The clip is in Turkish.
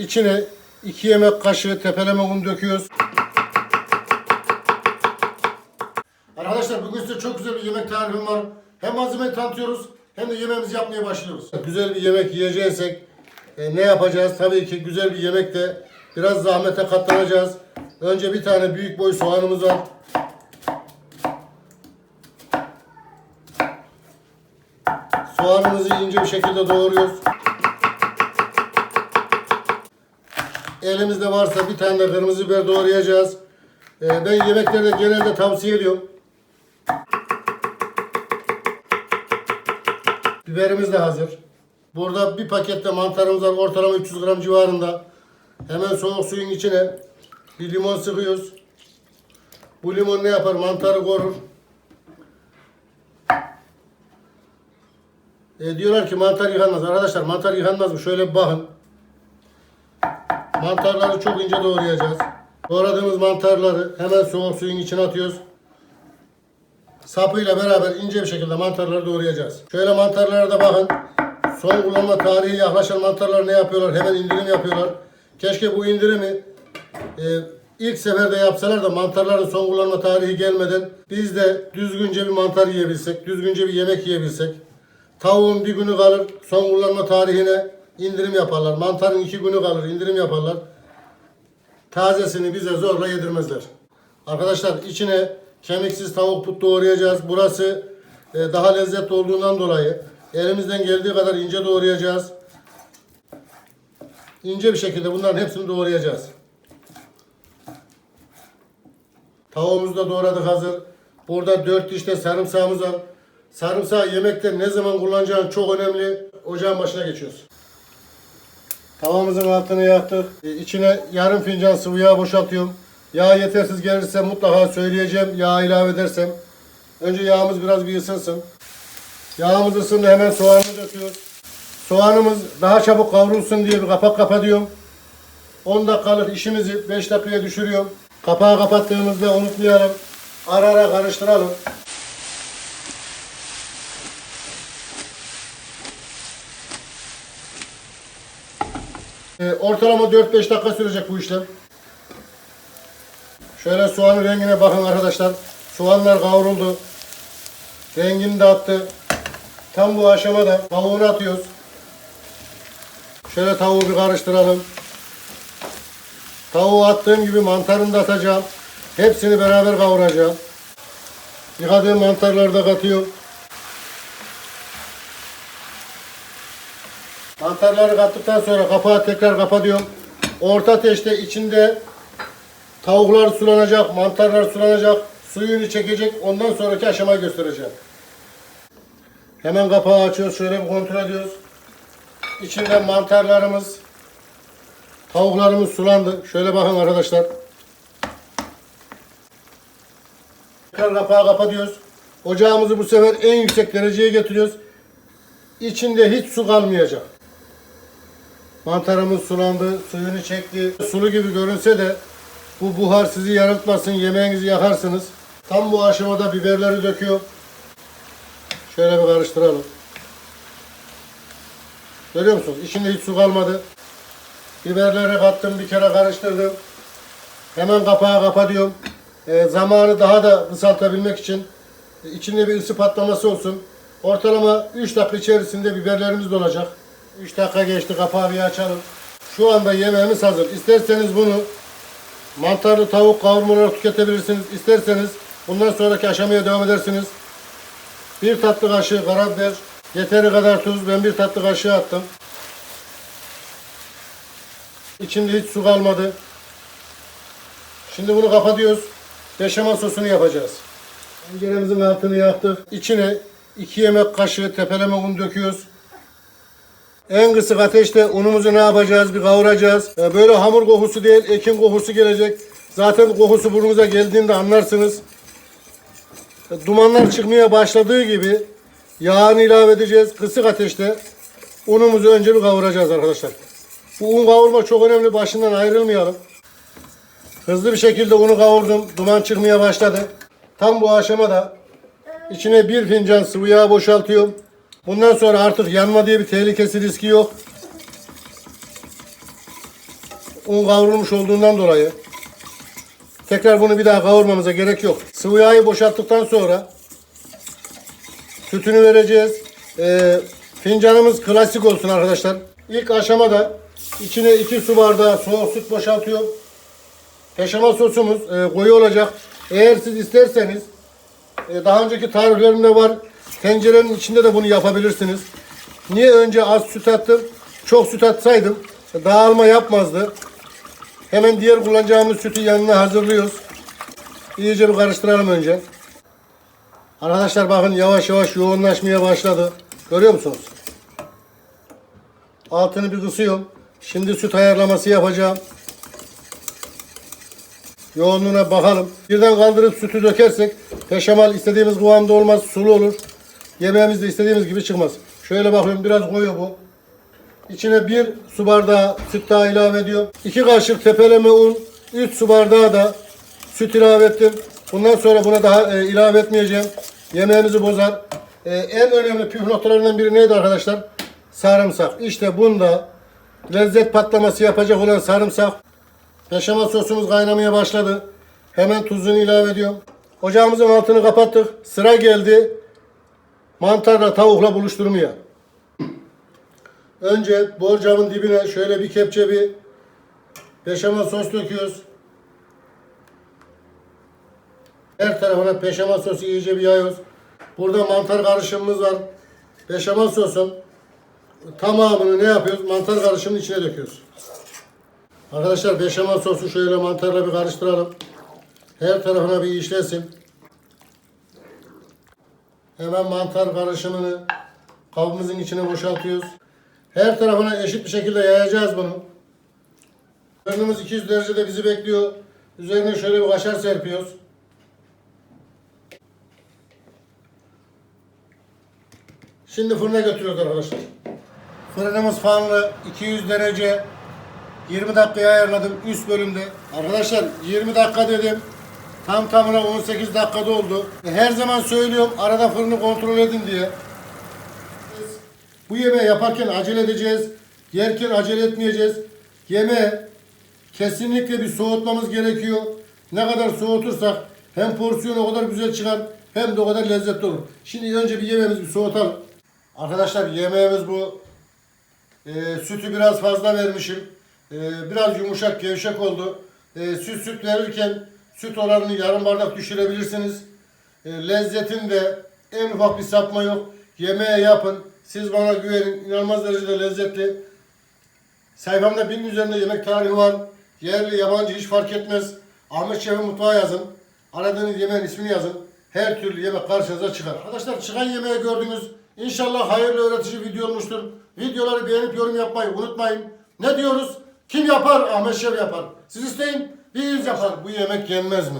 içine 2 yemek kaşığı tepeleme un döküyoruz. Arkadaşlar bugün size çok güzel bir yemek tarifim var. Hem malzemeyi tanıtıyoruz hem de yemeğimizi yapmaya başlıyoruz. Güzel bir yemek yiyeceksek e, ne yapacağız? Tabii ki güzel bir yemekte biraz zahmete katlanacağız. Önce bir tane büyük boy soğanımız var. Soğanımızı ince bir şekilde doğruyoruz. Elimizde varsa bir tane de kırmızı biber doğrayacağız. Ee, ben yemeklerde genelde tavsiye ediyorum. Biberimiz de hazır. Burada bir pakette mantarımız var ortalama 300 gram civarında. Hemen soğuk suyun içine bir limon sıkıyoruz. Bu limon ne yapar? Mantarı korur. E, diyorlar ki mantar yıkanmaz. Arkadaşlar mantar yıkanmaz mı? Şöyle bir bakın. Mantarları çok ince doğrayacağız. Doğradığımız mantarları hemen soğuk suyun içine atıyoruz. Sapıyla beraber ince bir şekilde mantarları doğrayacağız. Şöyle mantarlara da bakın. Son kullanma tarihi yaklaşan mantarlar ne yapıyorlar? Hemen indirim yapıyorlar. Keşke bu indirimi e, ilk seferde yapsalar da mantarların son kullanma tarihi gelmeden biz de düzgünce bir mantar yiyebilsek, düzgünce bir yemek yiyebilsek. Tavuğun bir günü kalır, son kullanma tarihine indirim yaparlar. Mantarın iki günü kalır, indirim yaparlar. Tazesini bize zorla yedirmezler. Arkadaşlar içine kemiksiz tavuk but doğrayacağız. Burası e, daha lezzetli olduğundan dolayı elimizden geldiği kadar ince doğrayacağız. İnce bir şekilde bunların hepsini doğrayacağız. Tavuğumuzu da doğradık hazır. Burada dört dişte sarımsağımız var. Sarımsağı yemekte ne zaman kullanacağın çok önemli. Ocağın başına geçiyoruz. Tavamızın altını yaktık. E, İçine yarım fincan sıvı yağ boşaltıyorum. Yağ yetersiz gelirse mutlaka söyleyeceğim. Yağ ilave edersem. Önce yağımız biraz bir ısınsın. Yağımız ısındı hemen soğanı döküyoruz. Soğanımız daha çabuk kavrulsun diye bir kapak kapatıyorum. 10 dakikalık işimizi 5 dakikaya düşürüyorum. Kapağı kapattığımızda unutmayalım. Ara ara karıştıralım. Ee, ortalama 4-5 dakika sürecek bu işlem. Şöyle soğanın rengine bakın arkadaşlar. Soğanlar kavruldu. Rengini de attı. Tam bu aşamada tavuğunu atıyoruz. Şöyle tavuğu bir karıştıralım. Tavuğu attığım gibi mantarını da atacağım. Hepsini beraber kavuracağım. Yıkadığım mantarları da katıyorum. Mantarları kattıktan sonra kapağı tekrar kapatıyorum. Orta ateşte içinde tavuklar sulanacak, mantarlar sulanacak, suyunu çekecek. Ondan sonraki aşamayı göstereceğim. Hemen kapağı açıyoruz. Şöyle bir kontrol ediyoruz. İçinde mantarlarımız, tavuklarımız sulandı. Şöyle bakın arkadaşlar. Tekrar kapağı kapatıyoruz. Ocağımızı bu sefer en yüksek dereceye getiriyoruz. İçinde hiç su kalmayacak. Mantarımız sulandı, suyunu çekti. Sulu gibi görünse de bu buhar sizi yanıltmasın, yemeğinizi yakarsınız. Tam bu aşamada biberleri döküyor. Şöyle bir karıştıralım. Görüyor musunuz? İçinde hiç su kalmadı. Biberleri kattım, bir kere karıştırdım. Hemen kapağı kapatıyorum. Ee, zamanı daha da kısaltabilmek için e, içinde bir ısı patlaması olsun. Ortalama 3 dakika içerisinde biberlerimiz dolacak. 3 dakika geçti, kapağı bir açalım. Şu anda yemeğimiz hazır. İsterseniz bunu mantarlı tavuk kavurma olarak tüketebilirsiniz. İsterseniz bundan sonraki aşamaya devam edersiniz. Bir tatlı kaşığı karabiber, yeteri kadar tuz. Ben bir tatlı kaşığı attım. İçinde hiç su kalmadı. Şimdi bunu kapatıyoruz. Beşamel sosunu yapacağız. Tenceremizin altını yaktık. İçine 2 yemek kaşığı tepeleme un döküyoruz. En kısık ateşte unumuzu ne yapacağız? Bir kavuracağız. Ee, Böyle hamur kokusu değil, ekin kokusu gelecek. Zaten kokusu burnunuza geldiğinde anlarsınız. E, Dumanlar çıkmaya başladığı gibi yağını ilave edeceğiz. Kısık ateşte unumuzu önce bir kavuracağız arkadaşlar. Bu un kavurma çok önemli. Başından ayrılmayalım. Hızlı bir şekilde unu kavurdum. Duman çıkmaya başladı. Tam bu aşamada içine bir fincan sıvı yağ boşaltıyorum. Bundan sonra artık yanma diye bir tehlikesi riski yok. un kavrulmuş olduğundan dolayı tekrar bunu bir daha kavurmamıza gerek yok. Sıvı yağı boşalttıktan sonra sütünü vereceğiz. Ee, fincanımız klasik olsun arkadaşlar. İlk aşamada içine 2 su bardağı soğuk süt boşaltıyorum. Peşama sosumuz e, koyu olacak. Eğer siz isterseniz e, daha önceki tariflerimde var. Tencerenin içinde de bunu yapabilirsiniz. Niye önce az süt attım? Çok süt atsaydım dağılma yapmazdı. Hemen diğer kullanacağımız sütü yanına hazırlıyoruz. İyice bir karıştıralım önce. Arkadaşlar bakın yavaş yavaş yoğunlaşmaya başladı. Görüyor musunuz? Altını bir kısıyorum. Şimdi süt ayarlaması yapacağım. Yoğunluğuna bakalım. Birden kaldırıp sütü dökersek peşamal istediğimiz kıvamda olmaz, sulu olur. Yemeğimiz de istediğimiz gibi çıkmaz. Şöyle bakıyorum biraz koyu bu. İçine bir su bardağı süt daha ilave ediyorum. 2 kaşık tepeleme un, 3 su bardağı da süt ilave ettim. Bundan sonra buna daha e, ilave etmeyeceğim. Yemeğimizi bozar. E, en önemli püf noktalarından biri neydi arkadaşlar? Sarımsak. İşte bunda lezzet patlaması yapacak olan sarımsak. Beşamel sosumuz kaynamaya başladı. Hemen tuzunu ilave ediyorum. Ocağımızın altını kapattık. Sıra geldi mantarla tavukla buluşturmaya. Önce borcamın dibine şöyle bir kepçe bir beşamel sos döküyoruz. Her tarafına beşamel sosu iyice bir yayıyoruz. Burada mantar karışımımız var. Beşamel sosun tamamını ne yapıyoruz? Mantar karışımının içine döküyoruz. Arkadaşlar beşamel sosu şöyle mantarla bir karıştıralım. Her tarafına bir işlesin. Hemen mantar karışımını kabımızın içine boşaltıyoruz. Her tarafına eşit bir şekilde yayacağız bunu. Fırınımız 200 derecede bizi bekliyor. Üzerine şöyle bir kaşar serpiyoruz. Şimdi fırına götürüyoruz arkadaşlar. Fırınımız fanlı 200 derece 20 dakikaya ayarladım üst bölümde. Arkadaşlar 20 dakika dedim. Tam tamına 18 dakikada oldu. Her zaman söylüyorum arada fırını kontrol edin diye. Bu yemeği yaparken acele edeceğiz. Yerken acele etmeyeceğiz. Yemeği kesinlikle bir soğutmamız gerekiyor. Ne kadar soğutursak hem porsiyon o kadar güzel çıkar hem de o kadar lezzetli olur. Şimdi önce bir yemeğimizi bir soğutalım. Arkadaşlar yemeğimiz bu. Ee, sütü biraz fazla vermişim. Ee, biraz yumuşak gevşek oldu. Ee, süt süt verirken süt oranını yarım bardak düşürebilirsiniz. Ee, lezzetinde en ufak bir sapma yok. Yemeğe yapın. Siz bana güvenin. İnanılmaz derecede lezzetli. Sayfamda bin üzerinde yemek tarihi var. Yerli, yabancı hiç fark etmez. Ahmet Şef'in mutfağı yazın. Aradığınız yemeğin ismini yazın. Her türlü yemek karşınıza çıkar. Arkadaşlar çıkan yemeği gördünüz. İnşallah hayırlı öğretici video olmuştur. Videoları beğenip yorum yapmayı unutmayın. Ne diyoruz? Kim yapar? Ahmet Şef yapar. Siz isteyin. Biz yapar. Bu yemek yenmez mi?